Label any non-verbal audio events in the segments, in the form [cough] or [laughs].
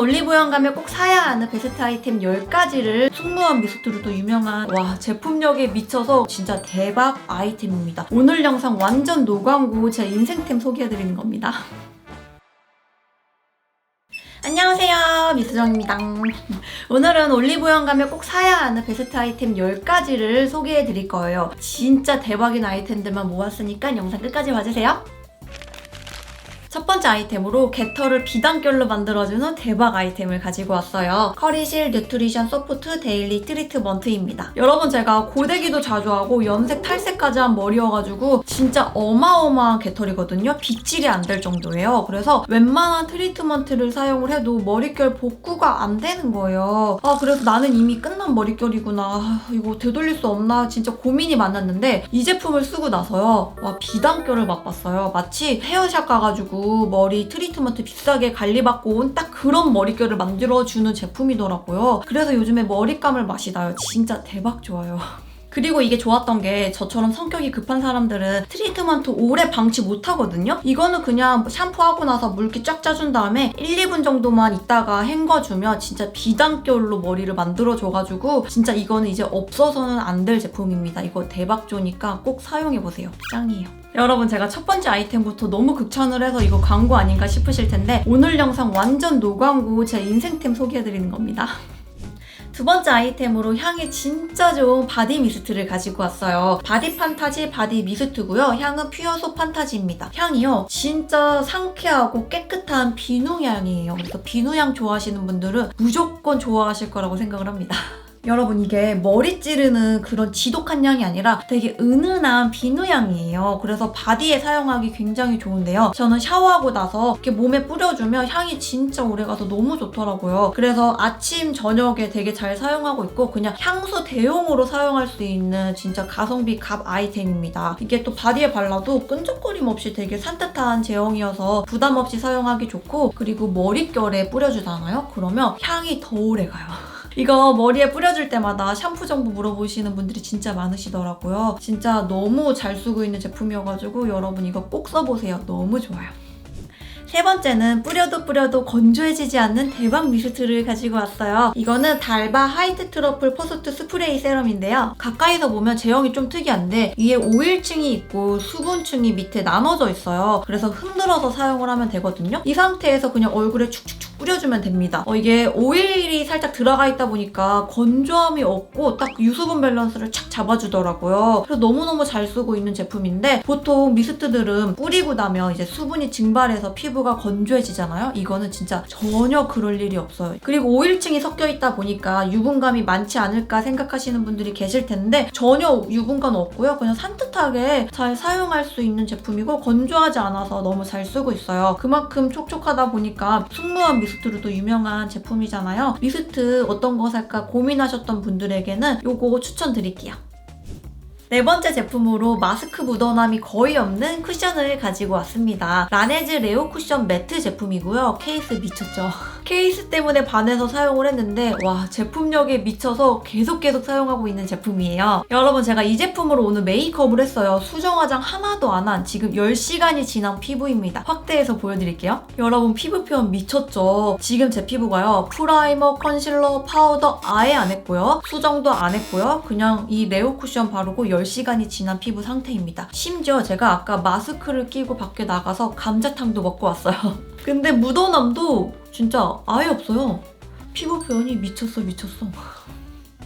올리브영 가면 꼭 사야 하는 베스트 아이템 10가지를 숙무원 미스트로도 유명한 와 제품력에 미쳐서 진짜 대박 아이템입니다. 오늘 영상 완전 노광고 제 인생템 소개해드리는 겁니다. [laughs] 안녕하세요 미수정입니다 [laughs] 오늘은 올리브영 가면 꼭 사야 하는 베스트 아이템 10가지를 소개해 드릴 거예요 진짜 대박인 아이템들만 모았으니까 영상 끝까지 봐주세요 첫 번째 아이템으로 겟터를 비단결로 만들어주는 대박 아이템을 가지고 왔어요. 커리실 뉴트리션 소프트 데일리 트리트먼트입니다. 여러분 제가 고데기도 자주 하고 염색 탈색까지 한 머리여가지고 진짜 어마어마한 겟털이거든요. 빗질이 안 될 정도예요. 그래서 웬만한 트리트먼트를 사용을 해도 머릿결 복구가 안 되는 거예요. 아 그래서 나는 이미 끝난 머릿결이구나. 아, 이거 되돌릴 수 없나 진짜 고민이 많았는데 이 제품을 쓰고 나서요. 와 비단결을 맛봤어요. 마치 헤어샵 가가지고 머리 트리트먼트 비싸게 관리받고 온 딱 그런 머릿결을 만들어주는 제품이더라고요. 그래서 요즘에 머리감을 맛이 나요. 진짜 대박 좋아요. [laughs] 그리고 이게 좋았던 게 저처럼 성격이 급한 사람들은 트리트먼트 오래 방치 못 하거든요? 이거는 그냥 샴푸하고 나서 물기 쫙 짜준 다음에 1, 2분 정도만 있다가 헹궈주면 진짜 비단결로 머리를 만들어줘가지고 진짜 이거는 이제 없어서는 안 될 제품입니다. 이거 대박 좋으니까 꼭 사용해보세요. 짱이에요. 여러분 제가 첫 번째 아이템부터 너무 극찬을 해서 이거 광고 아닌가 싶으실 텐데 오늘 영상 완전 노광고 제 인생템 소개해드리는 겁니다. [laughs] 두 번째 아이템으로 향이 진짜 좋은 바디 미스트를 가지고 왔어요. 바디 판타지 바디 미스트고요. 향은 퓨어소 판타지입니다. 향이요. 진짜 상쾌하고 깨끗한 비누 향이에요. 그래서 비누 향 좋아하시는 분들은 무조건 좋아하실 거라고 생각을 합니다. [laughs] 여러분 이게 머리 찌르는 그런 지독한 향이 아니라 되게 은은한 비누 향이에요. 그래서 바디에 사용하기 굉장히 좋은데요. 저는 샤워하고 나서 이렇게 몸에 뿌려주면 향이 진짜 오래가서 너무 좋더라고요. 그래서 아침 저녁에 되게 잘 사용하고 있고 그냥 향수 대용으로 사용할 수 있는 진짜 가성비 갑 아이템입니다. 이게 또 바디에 발라도 끈적거림 없이 되게 산뜻한 제형이어서 부담 없이 사용하기 좋고 그리고 머릿결에 뿌려주잖아요. 그러면 향이 더 오래가요. [laughs] 이거 머리에 뿌려줄 때마다 샴푸 정보 물어보시는 분들이 진짜 많으시더라고요. 진짜 너무 잘 쓰고 있는 제품이어가지고 여러분 이거 꼭 써보세요. 너무 좋아요. 세 번째는 뿌려도 뿌려도 건조해지지 않는 대박 미스트를 가지고 왔어요. 이거는 달바 화이트 트러플 퍼스트 스프레이 세럼인데요. 가까이서 보면 제형이 좀 특이한데 위에 오일층이 있고 수분층이 밑에 나눠져 있어요. 그래서 흔들어서 사용을 하면 되거든요. 이 상태에서 그냥 얼굴에 축축축 뿌려주면 됩니다. 어, 이게 오일이 살짝 들어가 있다 보니까 건조함이 없고 딱 유수분 밸런스를 착 잡아주더라고요. 그래서 너무너무 잘 쓰고 있는 제품인데 보통 미스트들은 뿌리고 나면 이제 수분이 증발해서 피부가 건조해지잖아요. 이거는 진짜 전혀 그럴 일이 없어요. 그리고 오일층이 섞여 있다 보니까 유분감이 많지 않을까 생각하시는 분들이 계실 텐데 전혀 유분감 없고요. 그냥 산뜻하게 잘 사용할 수 있는 제품이고 건조하지 않아서 너무 잘 쓰고 있어요. 그만큼 촉촉하다 보니까 숙무원 미스트 로도 유명한 제품이잖아요. 미스트 어떤 거 살까 고민하셨던 분들에게는 요거 추천드릴게요. 네 번째 제품으로 마스크 묻어남이 거의 없는 쿠션을 가지고 왔습니다. 라네즈 레오 쿠션 매트 제품이고요. 케이스 미쳤죠. [laughs] 케이스 때문에 반해서 사용을 했는데 와 제품력에 미쳐서 계속 계속 사용하고 있는 제품이에요. 여러분 제가 이 제품으로 오늘 메이크업을 했어요. 수정 화장 하나도 안 한 지금 10시간이 지난 피부입니다. 확대해서 보여드릴게요. 여러분 피부 표현 미쳤죠? 지금 제 피부가요. 프라이머, 컨실러, 파우더 아예 안 했고요. 수정도 안 했고요. 그냥 이 레오 쿠션 바르고 10시간이 지난 피부 상태입니다. 심지어 제가 아까 마스크를 끼고 밖에 나가서 감자탕도 먹고 왔어요. [laughs] 근데 묻어남도 진짜 아예 없어요. 피부 표현이 미쳤어 미쳤어.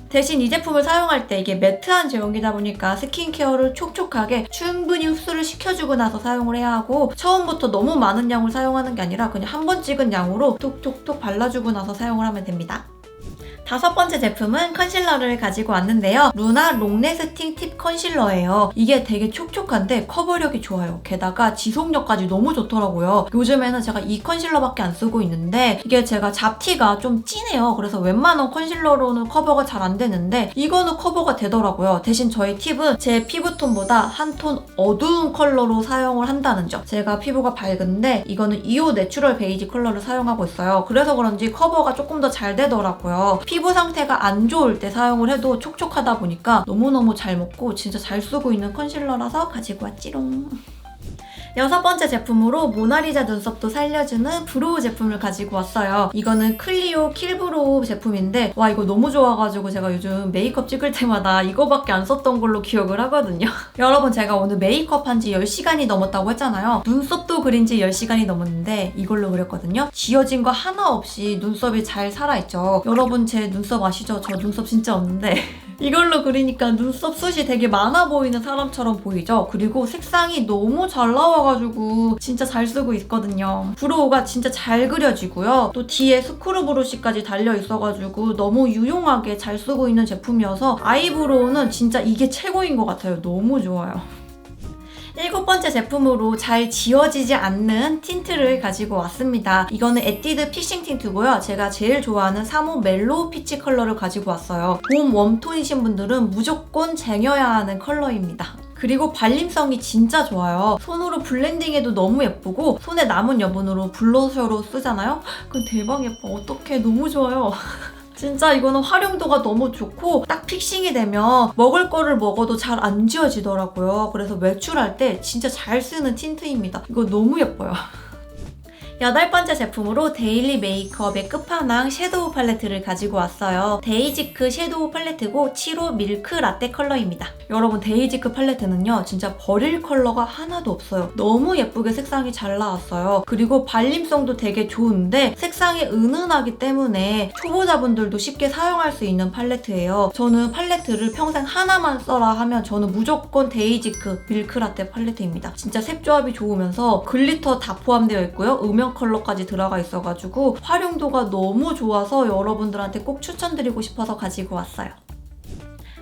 대신 이 제품을 사용할 때 이게 매트한 제형이다 보니까 스킨케어를 촉촉하게 충분히 흡수를 시켜주고 나서 사용을 해야 하고 처음부터 너무 많은 양을 사용하는 게 아니라 그냥 한 번 찍은 양으로 톡톡톡 발라주고 나서 사용을 하면 됩니다. 다섯 번째 제품은 컨실러를 가지고 왔는데요. 루나 롱레스팅 팁 컨실러예요. 이게 되게 촉촉한데 커버력이 좋아요. 게다가 지속력까지 너무 좋더라고요. 요즘에는 제가 이 컨실러밖에 안 쓰고 있는데 이게 제가 잡티가 좀 진해요. 그래서 웬만한 컨실러로는 커버가 잘 안 되는데 이거는 커버가 되더라고요. 대신 저희 팁은 제 피부톤보다 한 톤 어두운 컬러로 사용을 한다는 점. 제가 피부가 밝은데 이거는 2호 내추럴 베이지 컬러를 사용하고 있어요. 그래서 그런지 커버가 조금 더 잘 되더라고요. 피부 상태가 안 좋을 때 사용을 해도 촉촉하다 보니까 너무너무 잘 먹고 진짜 잘 쓰고 있는 컨실러라서 가지고 왔지롱. 여섯 번째 제품으로 모나리자 눈썹도 살려주는 브로우 제품을 가지고 왔어요. 이거는 클리오 킬브로우 제품인데 와 이거 너무 좋아가지고 제가 요즘 메이크업 찍을 때마다 이거밖에 안 썼던 걸로 기억을 하거든요. [laughs] 여러분 제가 오늘 메이크업 한 지 10시간이 넘었다고 했잖아요. 눈썹도 그린 지 10시간이 넘었는데 이걸로 그렸거든요. 지워진 거 하나 없이 눈썹이 잘 살아있죠. 여러분 제 눈썹 아시죠? 저 눈썹 진짜 없는데 [laughs] 이걸로 그리니까 눈썹 숱이 되게 많아 보이는 사람처럼 보이죠? 그리고 색상이 너무 잘 나와 가지고 진짜 잘 쓰고 있거든요. 브로우가 진짜 잘 그려지고요. 또 뒤에 스크루 브러쉬까지 달려있어가지고 너무 유용하게 잘 쓰고 있는 제품이어서 아이브로우는 진짜 이게 최고인 것 같아요. 너무 좋아요. 일곱 번째 제품으로 잘 지워지지 않는 틴트를 가지고 왔습니다. 이거는 에뛰드 피싱 틴트고요. 제가 제일 좋아하는 3호 멜로우 피치 컬러를 가지고 왔어요. 봄 웜톤이신 분들은 무조건 쟁여야 하는 컬러입니다. 그리고 발림성이 진짜 좋아요. 손으로 블렌딩해도 너무 예쁘고 손에 남은 여분으로 블러셔로 쓰잖아요? 그럼 대박 예뻐. 어떡해. 너무 좋아요. [laughs] 진짜 이거는 활용도가 너무 좋고 딱 픽싱이 되면 먹을 거를 먹어도 잘 안 지워지더라고요. 그래서 외출할 때 진짜 잘 쓰는 틴트입니다. 이거 너무 예뻐요. [laughs] 여덟 번째 제품으로 데일리 메이크업의 끝판왕 섀도우 팔레트를 가지고 왔어요. 데이지크 섀도우 팔레트고 7호 밀크 라떼 컬러입니다. 여러분 데이지크 팔레트는요 진짜 버릴 컬러가 하나도 없어요. 너무 예쁘게 색상이 잘 나왔어요. 그리고 발림성도 되게 좋은데 색상이 은은하기 때문에 초보자분들도 쉽게 사용할 수 있는 팔레트예요. 저는 팔레트를 평생 하나만 써라 하면 저는 무조건 데이지크 밀크 라떼 팔레트입니다. 진짜 색 조합이 좋으면서 글리터 다 포함되어 있고요. 음영 컬러까지 들어가 있어가지고 활용도가 너무 좋아서 여러분들한테 꼭 추천드리고 싶어서 가지고 왔어요.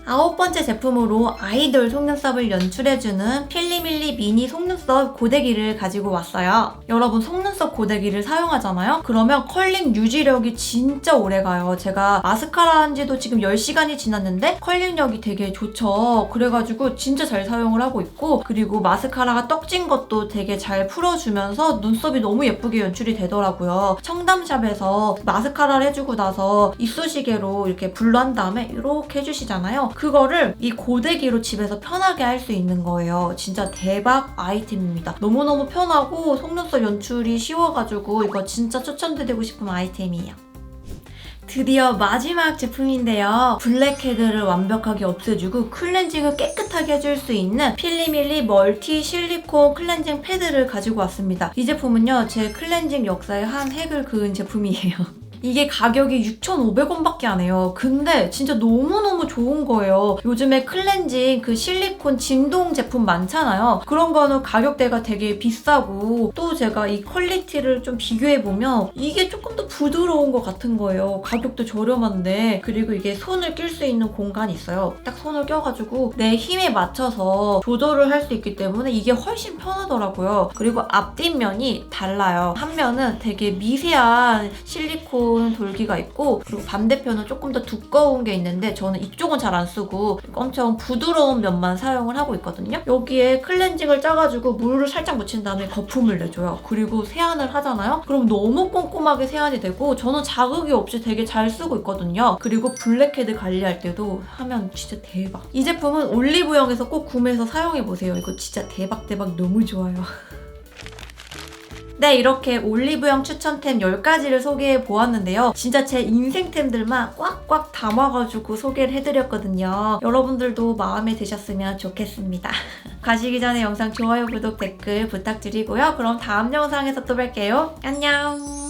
아홉 번째 제품으로 아이돌 속눈썹을 연출해주는 필리밀리 미니 속눈썹 고데기를 가지고 왔어요. 여러분 속눈썹 고데기를 사용하잖아요? 그러면 컬링 유지력이 진짜 오래가요. 제가 마스카라 한 지도 지금 10시간이 지났는데 컬링력이 되게 좋죠. 그래가지고 진짜 잘 사용을 하고 있고 그리고 마스카라가 떡진 것도 되게 잘 풀어주면서 눈썹이 너무 예쁘게 연출이 되더라고요. 청담샵에서 마스카라를 해주고 나서 이쑤시개로 이렇게 블러 한 다음에 이렇게 해주시잖아요. 그거를 이 고데기로 집에서 편하게 할 수 있는 거예요. 진짜 대박 아이템입니다. 너무너무 편하고 속눈썹 연출이 쉬워가지고 이거 진짜 추천드리고 싶은 아이템이에요. 드디어 마지막 제품인데요. 블랙헤드를 완벽하게 없애주고 클렌징을 깨끗하게 해줄 수 있는 필리밀리 멀티 실리콘 클렌징 패드를 가지고 왔습니다. 이 제품은요, 제 클렌징 역사에 한 획을 그은 제품이에요. [laughs] 이게 가격이 6,500원밖에 안 해요. 근데 진짜 너무너무 좋은 거예요. 요즘에 클렌징 그 실리콘 진동 제품 많잖아요. 그런 거는 가격대가 되게 비싸고 또 제가 이 퀄리티를 좀 비교해보면 이게 조금 더 부드러운 것 같은 거예요. 가격도 저렴한데 그리고 이게 손을 낄 수 있는 공간이 있어요. 딱 손을 껴가지고 내 힘에 맞춰서 조절을 할 수 있기 때문에 이게 훨씬 편하더라고요. 그리고 앞뒷면이 달라요. 한 면은 되게 미세한 실리콘 돌기가 있고 그리고 반대편은 조금 더 두꺼운 게 있는데 저는 이쪽은 잘 안 쓰고 엄청 부드러운 면만 사용을 하고 있거든요. 여기에 클렌징을 짜가지고 물을 살짝 묻힌 다음에 거품을 내줘요. 그리고 세안을 하잖아요. 그럼 너무 꼼꼼하게 세안이 되고 저는 자극이 없이 되게 잘 쓰고 있거든요. 그리고 블랙헤드 관리할 때도 하면 진짜 대박. 이 제품은 올리브영에서 꼭 구매해서 사용해보세요. 이거 진짜 대박 대박 너무 좋아요. [laughs] 네, 이렇게 올리브영 추천템 10가지를 소개해 보았는데요. 진짜 제 인생템들만 꽉꽉 담아가지고 소개를 해드렸거든요. 여러분들도 마음에 드셨으면 좋겠습니다. [laughs] 가시기 전에 영상 좋아요, 구독, 댓글 부탁드리고요. 그럼 다음 영상에서 또 뵐게요. 안녕!